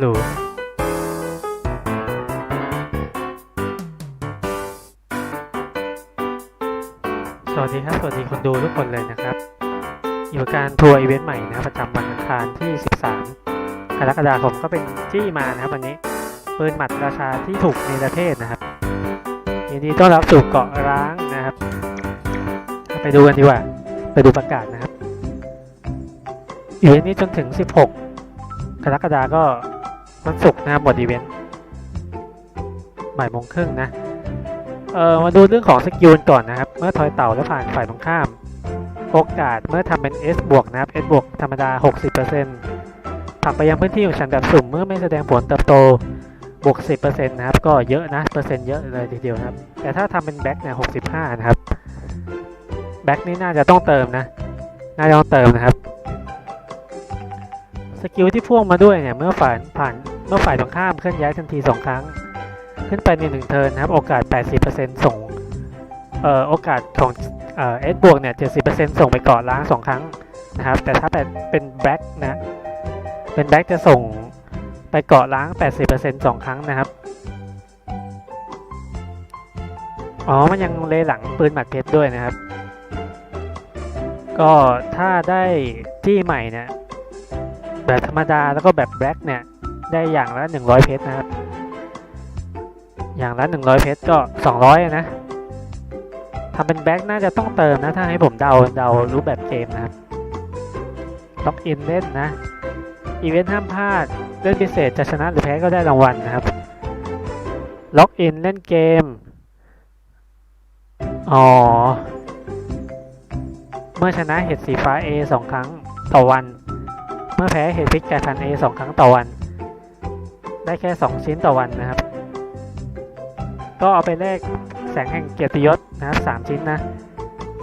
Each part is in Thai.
หรูสวัสดีครับ สวัสดีคนดูทุกคนเลยนะครับ อยู่การทัวร์อีเวนต์ใหม่นะครับประจำวันอังคารที่ 13กรกฎาคมก็เป็นจี้มานะครับวันนี้ปืนหมัดราชาที่ถูกในประเทศนะครับยินดีต้อนรับสู่เกาะร้างนะครับ ไปดูกันดีกว่า ไปดูประกาศนะครับอีเวนต์นี้จนถึง 16กรกฎาก็ วันศุกร์นะครับหมดอีเวนต์บ่ายโมงครึ่งนะ เออมาดูเรื่องของสกิลก่อนนะครับ เมื่อทอยเต่าแล้วผ่านฝ่ายตรงข้าม โอกาสเมื่อทำเป็น S บวกนะครับ S บวกธรรมดา 60%ผลักไปยังพื้นที่ของฉันแบบสุ่มเมื่อไม่แสดงผลเติบโตบวก 10%นะครับ ก็เยอะนะเปอร์เซ็นต์เยอะเลยทีเดียวครับ แต่ถ้าทำเป็นแบ็กเนี่ย65 นะครับ แบ็กนี่น่าจะต้องเติมนะ น่าจะต้องเติมนะครับ สกิลที่พ่วงมาด้วยเนี่ยเมื่อฝ่ายผ่านเมื่อฝ่ายตรงข้ามเคลื่อนย้ายทันที 2 ครั้ง ขึ้นไปในหนึ่งเทิร์นนะครับ โอกาส 80%ส่งเอ่อโอกาสของเอ่อ S บวกเนี่ย 70%ส่งไปเกาะล้าง 2 ครั้งนะครับ แต่ถ้าเป็นเป็นแบ็กนะเป็นแบ็กจะส่งไปเกาะล้าง 80% 2ครั้งนะครับ อ๋อ มันยังเลหลังปืนหมัดเพชรด้วยนะครับ ก็ถ้าได้ที่ใหม่เนี่ย แบบธรรมดาแล้วก็แบบแบล็กเนี่ย ได้อย่างละ 100 เพชรนะครับ อย่างละ 100 เพชรก็ 200อะนะทำเป็นแบล็กน่าจะต้องเติมนะ ถ้าให้ผมเดาเดารูปแบบเกมนะครับล็อกอินเล่นนะ อีเวนต์ห้ามพลาด เล่นพิเศษจะชนะหรือแพ้ก็ได้รางวัลนะครับ ล็อกอินเล่นเกม อ๋อ เมื่อชนะเห็ดสีฟ้า A สองครั้งต่อวัน มื่อแพ้เห็ดพริกไก่พัน A สองครั้งต่อวัน ได้แค่ 2 ชิ้นต่อวันนะครับ ก็เอาไปแลกแสงแห่งเกียรติยศนะครับสามชิ้นนะ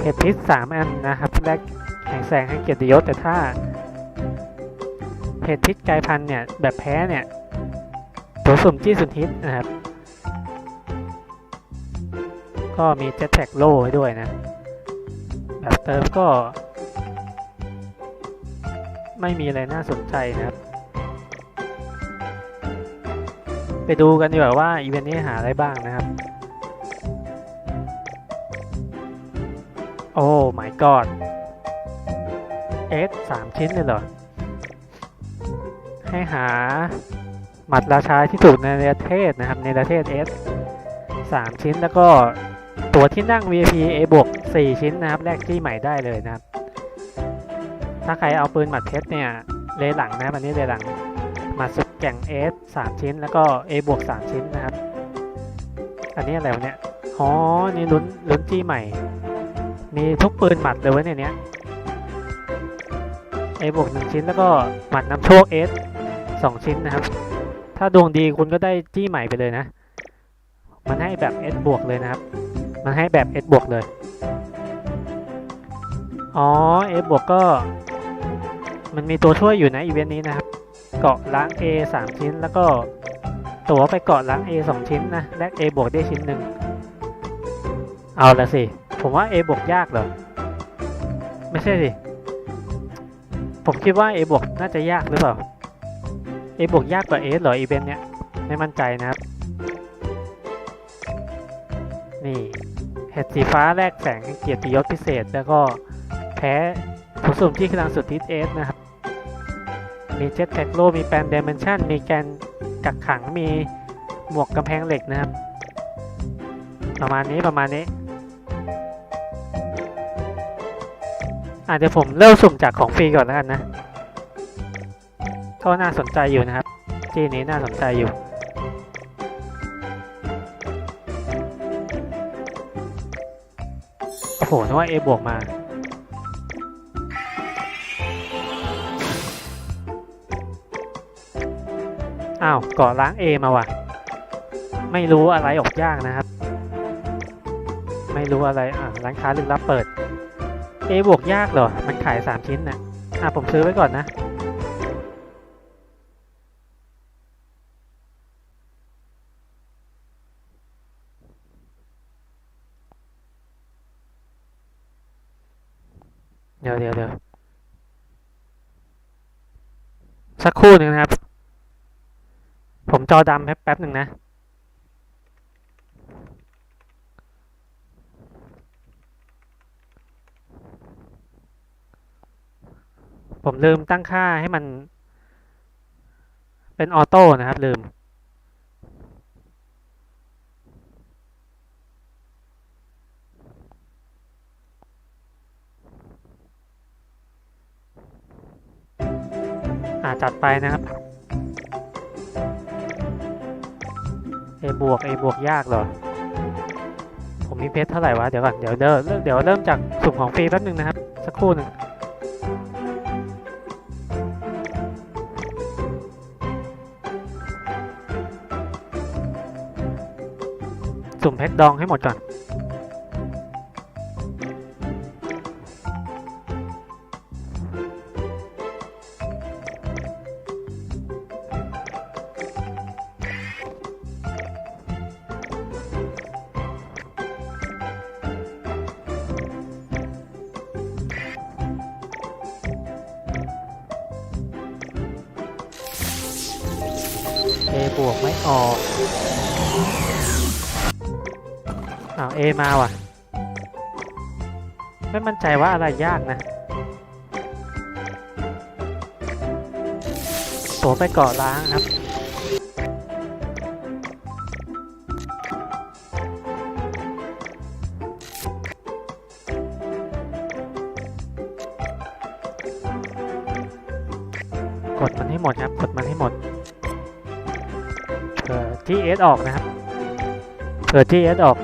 เห็ดพิษสามอันนะครับแลกแห่งแสงแห่งเกียรติยศแต่ถ้าเห็ดพิษกลายพันเนี่ยแบบแพ้เนี่ยตัวสุ่มจี้สุดฮิตนะครับ ก็มีเจ็ตแท็กโล่ให้ด้วยนะแบบเติมก็ ไม่มีอะไรน่าสนใจนะครับ ไปดูกันดีกว่าว่าอีเวนต์นี้หาอะไรบ้างนะครับ โอ้ my god เอสสามชิ้นเลยเหรอ ให้หาหมัดราชาที่ถูกในประเทศนะครับ ในประเทศ S 3ชิ้นแล้วก็ตัวที่นั่ง VIP A บวก4ชิ้นนะครับแลกที่ใหม่ได้เลยนะครับ ถ้าใครเอาปืนหมัดเพชรเนี่ย เลหลังนะอันนี้เลหลังหมัดสุดแก่ง S 3ชิ้น แล้วก็ A บวก3ชิ้นนะครับ อันนี้อะไรวะเนี่ย อ๋อ นี่ลุ้นลุ้นที่ใหม่ มีทุกปืนหมัดเลยวะเนี่ยเนี้ย A บวก1ชิ้นแล้วก็หมัดนำโชค S สองชิ้นนะครับ ถ้าดวงดีคุณก็ได้จี้ใหม่ไปเลยนะ มันให้แบบ S บวกเลยนะครับ มันให้แบบ S บวกเลย อ๋อ S บวกก็ มันมีตัวช่วยอยู่นะอีเวนต์นี้นะครับ เกาะล้าง A 3 ชิ้น แล้วก็ตั๋วไปเกาะล้าง A 2 ชิ้นนะแลก A บวกได้ชิ้นหนึ่งเอาละสิ ผมว่า A บวกยากเหรอ ไม่ใช่สิ ผมคิดว่า A บวกน่าจะยากหรือเปล่า A บวกยากกว่า S เหรออีเวนต์เนี้ยไม่มั่นใจนะครับนี่เห็ดสีฟ้าแลกแสงเกียรติยศพิเศษ แล้วก็แพ้ผู้สุ่มที่กำลังสุดทิศเอสนะครับ มีเจ็ตแท็กโลมีแปนเดเมนชันมีแกนกักขังมีหมวกกำแพงเหล็กนะครับ ประมาณนี้ประมาณนี้อาจจะผมเริ่มสุ่มจากของฟรีก่อนแล้วกันนะ ก็น่าสนใจอยู่นะครับ ที่นี้น่าสนใจอยู่โอ้โหนึกว่า A บวกมา อ้าวก่อล้าง A มาว่ะ ไม่รู้อะไรออกยากนะครับ ไม่รู้อะไรอะร้านค้าลึกลับเปิด A บวกยากเหรอ มันขาย3ชิ้นนะอะผมซื้อไว้ก่อนนะเดี๋ยวเดี๋ยวเดี๋ยวสักครู่หนึ่งนะครับ ผมจอดำแป๊บหนึ่งนะ ผมลืมตั้งค่าให้มัน เป็นออโต้นะครับลืมอ่าจัดไปนะครับ บวก A บวกยากเหรอ ผมมีเพชรเท่าไหร่วะ เดี๋ยวก่อน เดี๋ยวเดเริ่มเดี๋ยวเริ่มจากสุ่มของฟรีแป๊บนึงนะครับ สักครู่หนึ่งสุ่มเพชรดองให้หมดก่อน A บวกไม่ออกอ้าว A มาว่ะ ไม่มั่นใจว่าอะไรยากนะตัวไปเกาะล้างครับ GS ออกนะครับเผื่อ GS ออก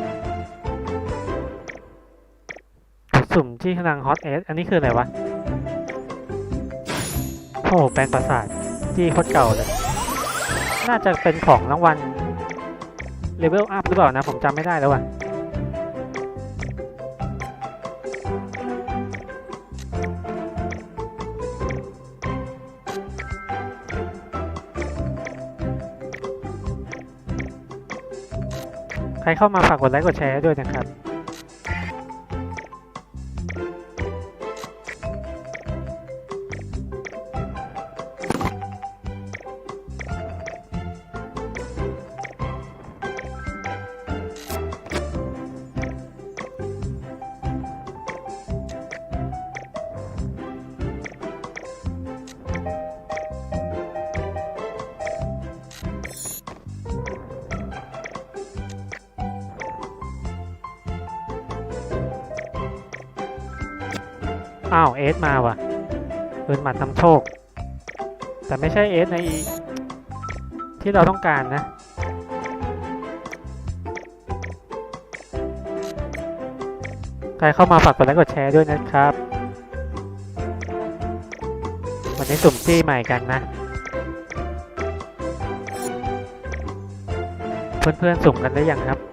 สุ่มที่กำลังฮอตเอสอันนี้คืออะไรวะ โอ้โหแปลงประสาทจี้โคตรเก่าเลย น่าจะเป็นของรางวัลเลเวลอัพหรือเปล่านะ ผมจำไม่ได้แล้วว่ะ ใครเข้ามาฝากกดไลค์กดแชร์ด้วยนะครับ อ้าวเอสมาว่ะปืนหมัดนำโชค แต่ไม่ใช่เอสในที่เราต้องการนะ ใครเข้ามาฝากกดไลค์กดแชร์ด้วยนะครับ วันนี้สุ่มจี้ใหม่กันนะ เพื่อนๆสุ่มกันได้ยังครับ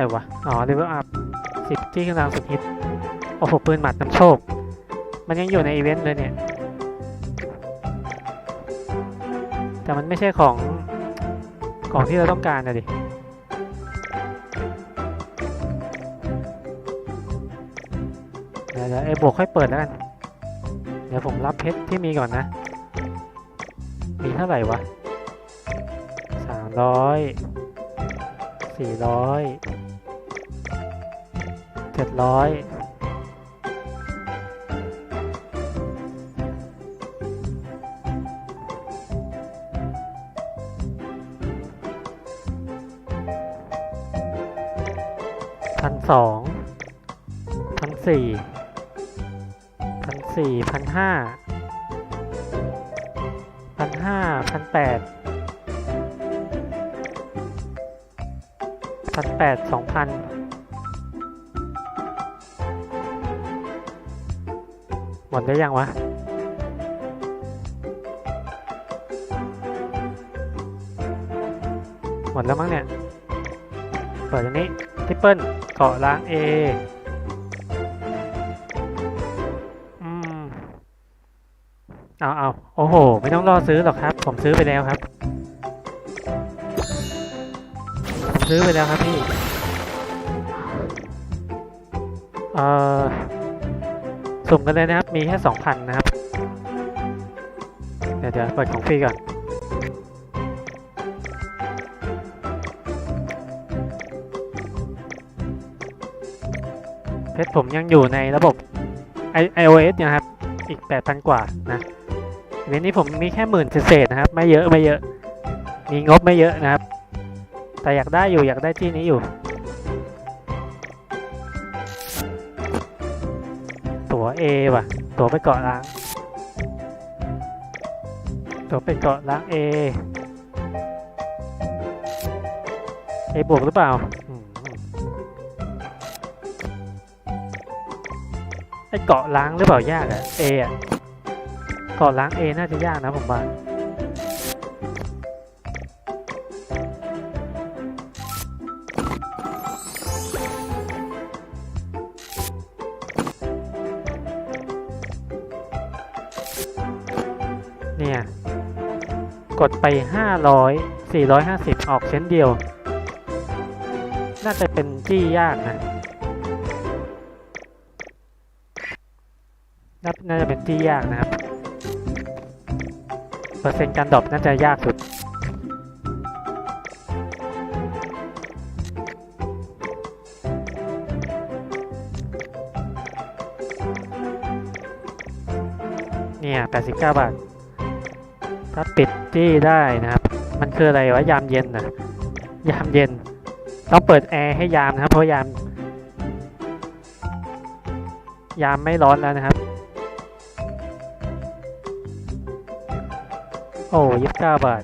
อะไรวะ อ๋อเลเวลอัพสิบที่กำลังสุดฮิต โอ้โห ปืนหมัดน้ำโชค มันยังอยู่ในอีเวนต์เลยเนี่ย แต่มันไม่ใช่ของ ของที่เราต้องการนะดิเดี๋ยวเดี๋ยวไอ้บวกค่อยเปิดแล้วกัน เดี๋ยวผมรับเพชรที่มีก่อนนะ มีเท่าไหร่วะสามร้อยสี่ร้อย จ็ดร้อยพันสองพันสี่พันสี่พันห้าพันห้าพันแปดพันแปดสองพัน หมดได้ยังวะหมดแล้วมั้งเนี่ย เปิดอันนี้ทิปเปิลเกาะล้าง A อืมเอาเอาโอ้โห ไม่ต้องรอซื้อหรอกครับ ผมซื้อไปแล้วครับ ผมซื้อไปแล้วครับพี่ เอ่อ สุ่มกันเลยนะครับ มีแค่สองพันนะครับ เดี๋ยวเดี๋ยวเปิดของฟรีก่อน เพชรผมยังอยู่ในระบบ I- iOS อยู่นะครับ อีก 8,000 กว่านะเวนนี้ผมมีแค่หมื่นเศษนะครับ ไม่เยอะไม่เยอะ มีงบไม่เยอะนะครับ แต่อยากได้อยู่อยากได้ที่นี้อยู่ เอว A ว่ะ ตัวไปเกาะล้าง ตัวไปเกาะล้างเอเอบวกหรือเปล่าไอเกาะล้างหรือเปล่ายากอะเออะเกาะล้างเอน่าจะยากนะผมว่า กดไป 500 450 ออกเช่นเดียว น่าจะเป็นจี้ยากนะน่าจะเป็นจี้ยากนะครับ เปอร์เซ็นต์การดรอปน่าจะยากสุดเนี่ย89 บาท ถ้าปิดจี้ได้นะครับ มันคืออะไรวะยามเย็นนะยามเย็น ต้องเปิดแอร์ให้ยามนะครับเพราะยาม ยามไม่ร้อนแล้วนะครับ โอ้ยี่สิบเก้าบาท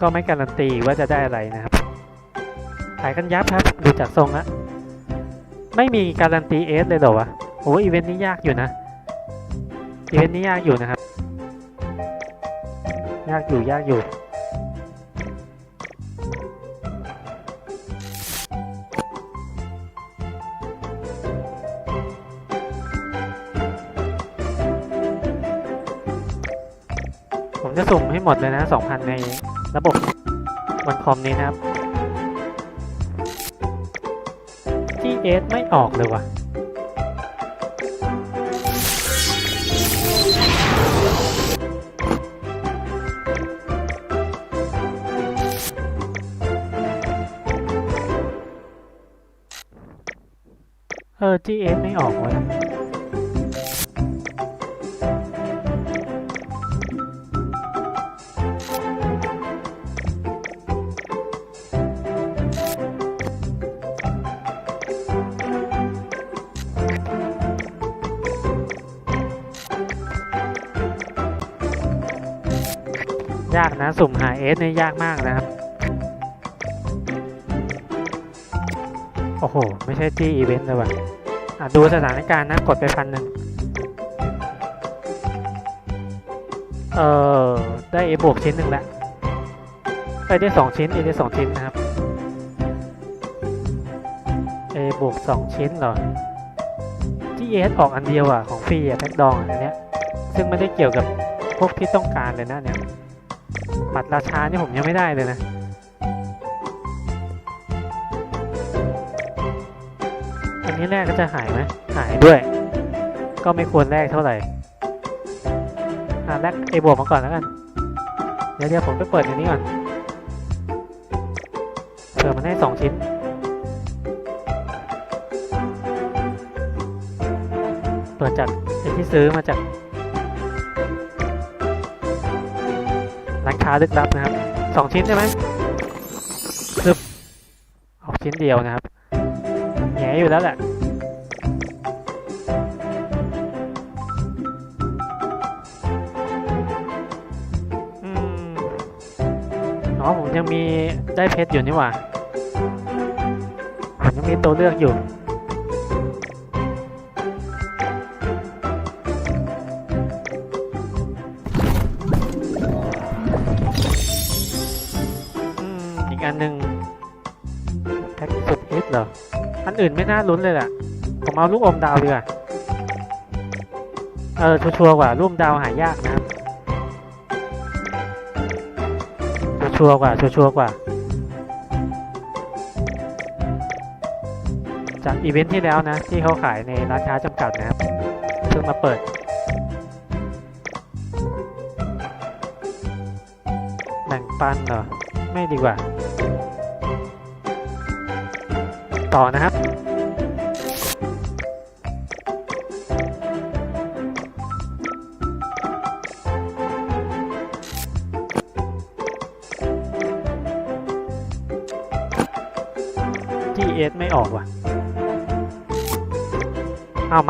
ก็ไม่การันตีว่าจะได้อะไรนะครับ ขายกันยับครับ ดูจากทรงละไม่มีการันตีเอสเลยเหรอวะโอ้อีเวนต์นี้ยากอยู่นะ อีเวนต์นี้ยากอยู่นะครับ ยากอยู่ยากอยู่ผมจะสุ่มให้หมดเลยนะ 2,000 ในระบบบนคอมนี้นะครับ GS ไม่ออกเลยว่ะ เออ GS ไม่ออกเว้ยยากนะ สุ่มหาเอสเนี่ยยากมากนะครับ โอ้โห ไม่ใช่ที่อีเวนต์เลยว่ะอะดูสถานการณ์นะกดไปพันหนึ่งเออได้เอบวกชิ้นหนึ่งแล้วไปได้สองชิ้นเอได้สองชิ้นนะครับเอบวกสองชิ้นเหรอที่เอสออกอันเดียวอะของฟรีอะแพ็คดองอะอันเนี้ยซึ่งไม่ได้เกี่ยวกับพวกที่ต้องการเลยนะเนี่ยบัตรราชานี่ผมยังไม่ได้เลยนะ นี้แรกก็จะหายไหมหายด้วย ก็ไม่ควรแรกเท่าไหร่อ่าแรกเอบวกมาก่อนแล้วกัน เดี๋ยวเดี๋ยวผมไปเปิดอันนี้ก่อนเผื่อมันให้สองชิ้นเปิดจากไอ้ที่ซื้อมาจากร้านค้าลึกลับนะครับสองชิ้นใช่ไหมซึบออกชิ้นเดียวนะครับแหงอยู่แล้วแหละ อผมยังมีได้เพชรอยู่นี่หว่าผมยังมีตัวเลือกอยู่อีกอันหนึ่งแพ็กสุดฮิตเหรอ อันอื่นไม่น่าลุ้นเลยแหละผมเอาลูกอมดาวดีกว่า เออชัวร์กว่าลูกอมดาวหายากนะครับ ชัวร์กว่าชัวร์กว่า จากอีเวนท์ที่แล้วนะ ที่เขาขายในร้านค้าจำกัดนะครับเพิ่งมาเปิดแบ่งปันเหรอ ไม่ดีกว่า ต่อนะครับ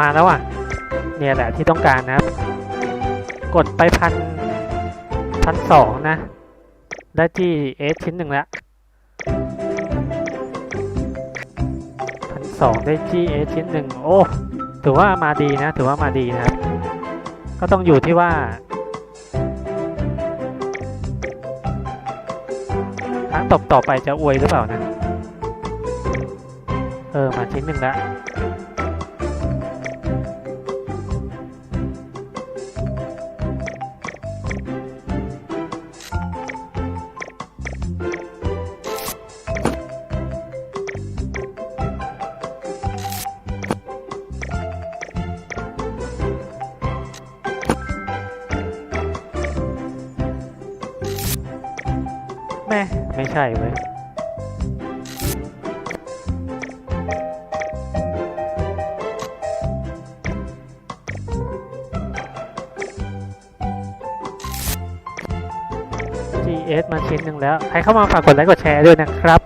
มาแล้วอะ เนี่ยแหละที่ต้องการนะครับ กดไปพันพันสองนะ ได้ GS ชิ้นหนึ่งแล้วพันสองได้ GS ชิ้นหนึ่งโอ้ถือว่ามาดีนะ ถือว่ามาดีนะครับ ก็ต้องอยู่ที่ว่าครั้งต่อต่อไปจะอวยหรือเปล่านะ เออ มาชิ้นหนึ่งแล้ว S มาชิ้นหนึ่งแล้ว ใครเข้ามาฝากกดไลค์กดแชร์ด้วยนะครับ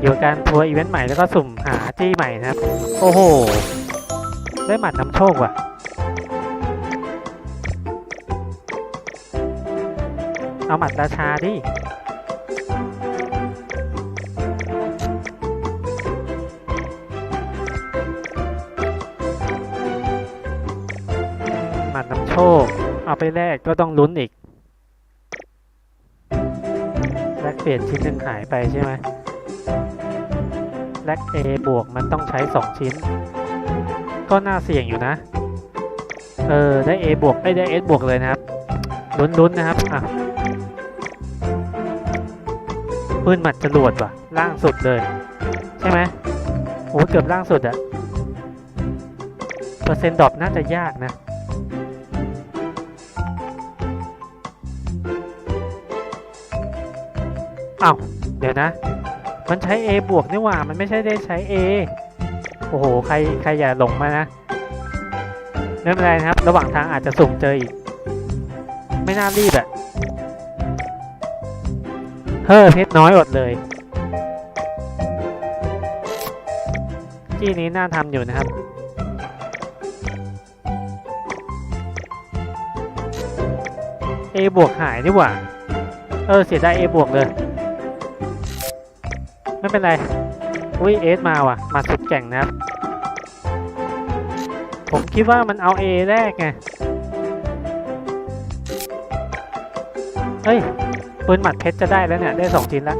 อยู่กับการทัวร์อีเวนต์ใหม่แล้วก็สุ่มหาจี้ใหม่นะครับ โอ้โห ได้หมัดนำโชคว่ะเอาหมัดราชาดิหมัดนำโชค เอาไปแลกก็ต้องลุ้นอีก ลกเปลี่ยนชิ้นหนึ่งหายไปใช่ไหมแลก A บวกมันต้องใช้ 2 ชิ้น ก็น่าเสี่ยงอยู่นะ เออ ได้ A บวกไอ้ยได้ S บวกเลยนะครับลุ้นๆนะครับอะปืนหมัดจรวดว่ะ ล่างสุดเลย ใช่ไหมโอ้เกือบล่างสุดอะเปอร์เซ็นต์ดรอปน่าจะยากนะ อ้าวเดี๋ยวนะ มันใช้ A บวกนี่หว่า มันไม่ใช่ได้ใช้ A โอ้โห ใครใครอย่าหลงมานะไม่เป็นไรนะครับ ระหว่างทางอาจจะสุ่มเจออีก ไม่น่ารีบอะเฮ้อเพชรน้อยอดเลยที่นี้น่าทำอยู่นะครับ A บวกหายนี่หว่า เออ เสียดาย A บวกเลย ไม่เป็นไร อุ้ยเอสมาว่ะ มาสุดแก่งนะครับผมคิดว่ามันเอาเอแรกไง เฮ้ยปืนหมัดเพชรจะได้แล้วเนี่ย ได้สองชิ้นแล้ว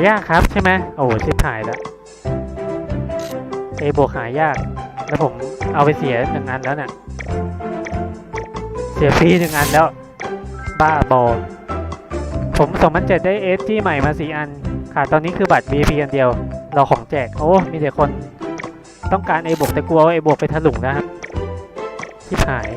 ายากครับใช่ไหมโอ้ชิบหายแล้ว A บวกหายาก แล้วผมเอาไปเสียหนึ่งอันแล้วเนี่ยเสียฟรีหนึ่งอันแล้ว บ้าบอผมสองพันเจ็ดได้เอสที่ใหม่มาสี่อันขาดตอนนี้คือบัตร VIP อันเดียว เราของแจก โอ้ มีแต่คนต้องการ A บวกแต่กลัวว่า A บวกไปถลุงนะครับที่หาย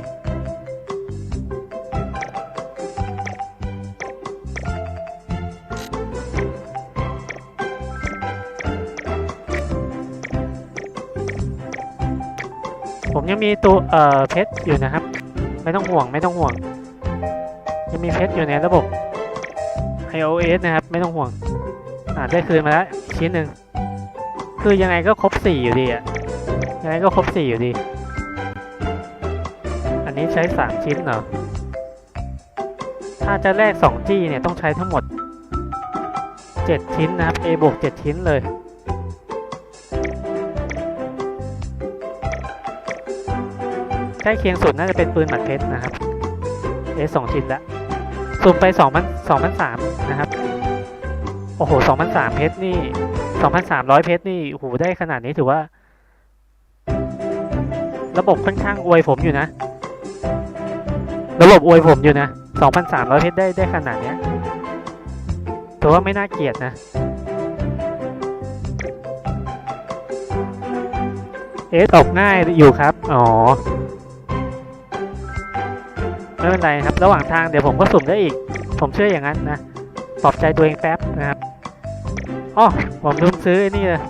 มีตัวเอ่อเพชรอยู่นะครับ ไม่ต้องห่วงไม่ต้องห่วงยังมีเพชรอยู่ในระบบ iOS นะครับ ไม่ต้องห่วงอ่าได้คืนมาแล้วชิ้นหนึ่งคือยังไงก็ครบสี่อยู่ดีอะยังไงก็ครบสี่อยู่ดี อันนี้ใช้สามชิ้นเหรอถ้าจะแลกสองจี้เนี่ยต้องใช้ทั้งหมดเจ็ดชิ้นนะครับ A บวกเจ็ดชิ้นเลย ใกล้เคียงสุดน่าจะเป็นปืนหมัดเพชรนะครับเอสองชิ้นละสุ่มไปสองพันสองพันสามนะครับ โอ้โหสองพันสามเพชรนี่สองพันสามร้อยเพชรนี่โอ้โหได้ขนาดนี้ถือว่า ระบบค่อนข้างอวยผมอยู่นะ ระบบอวยผมอยู่นะ2,300เพชรได้ได้ขนาดเนี้ยถือว่าไม่น่าเกลียดนะเอสออกง่ายอยู่ครับ อ๋อ ไม่เป็นไรครับ ระหว่างทางเดี๋ยวผมก็สุ่มได้อีก ผมเชื่ออย่างนั้นนะปลอบใจตัวเองแป๊บนะครับอ๋อผมลืมซื้อไอ้นี่เลย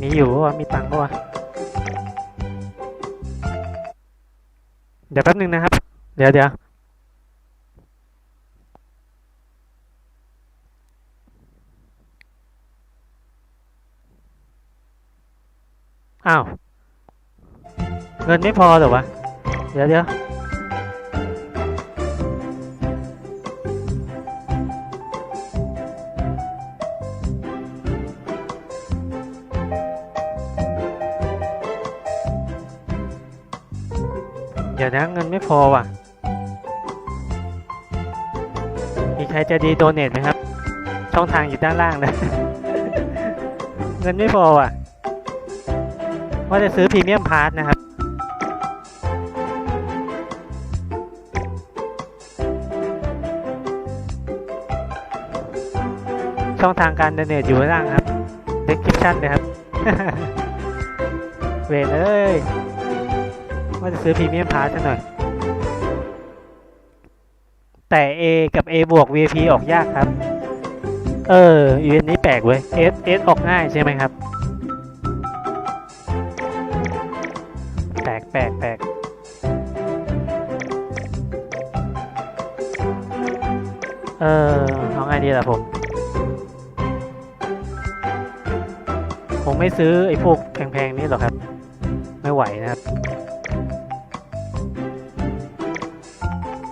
มีอยู่วะมีตังค์ปะวะเดี๋ยวแป๊บนึงนะครับ เดี๋ยวเดี๋ยวอ้าว เงินไม่พอหรอวะ เดี๋ยวเดี๋ยวเดี๋ยวนะเงินไม่พอว่ะ มีใครใจะดีโดเนทไหมครับ ช่องทางอยู่ด้านล่างเลยเงินไม่พอว่ะ ว่าจะซื้อพรีเมียมพาร์ทนะครับ ช่องทางการเดเนตอยู่ข้างล่างครับ description เลยครับ เวรเอ้ยว่าจะซื้อพรีเมียมพาร์ทซะหน่อย แต่ A กับ A บวก VIP ออกยากครับ เอออีเวนต์นี้แปลกเว้ย S S ออกง่ายใช่ไหมครับ แปลกแปลกแปลกเออเอาไงดีล่ะผม ผมไม่ซื้อไอ้พวกแพงๆนี่หรอกครับ ไม่ไหวนะครับ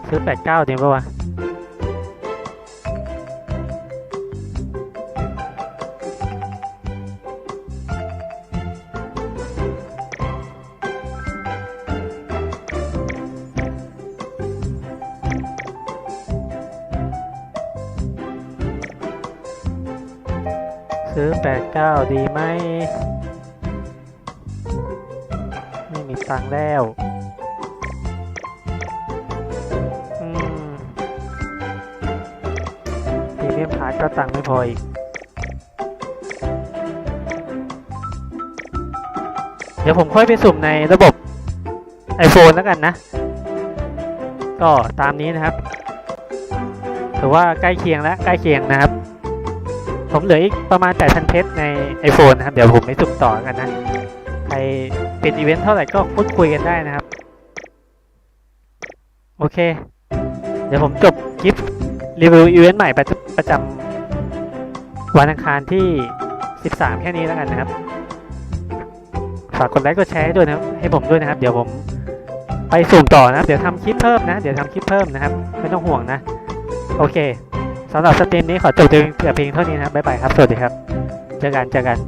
ซื้อแปดเก้าดีป่าวะ แปดเก้าดีไหม ไม่มีตังค์แล้วอืมพรีเมียมพาร์ทก็ตังค์ไม่พออีก เดี๋ยวผมค่อยไปสุ่มในระบบ iPhone แล้วกันนะ ก็ตามนี้นะครับ ถือว่าใกล้เคียงแล้วใกล้เคียงนะครับ ผมเหลืออีกประมาณ 8,000 เพชรใน iPhone นะครับ เดี๋ยวผมไปสุ่มต่อกันนะ ใครเป็นอีเวนต์เท่าไหร่ก็พูดคุยกันได้นะครับ โอเค เดี๋ยวผมจบคลิปรีวิวอีเวนต์ใหม่ประจประจำวันอังคารที่ 13 แค่นี้แล้วกันนะครับ ฝากกดไลค์กดแชร์ด้วยนะให้ผมด้วยนะครับ เดี๋ยวผมไปสุ่มต่อนะครับ เดี๋ยวทำคลิปเพิ่มนะ เดี๋ยวทำคลิปเพิ่มนะครับ ไม่ต้องห่วงนะ โอเค สำหรับสตรีมนี้ขอจบแต่เพียงเท่านี้นะครับบ๊ายบายครับ สวัสดีครับ เจอกันเจอกัน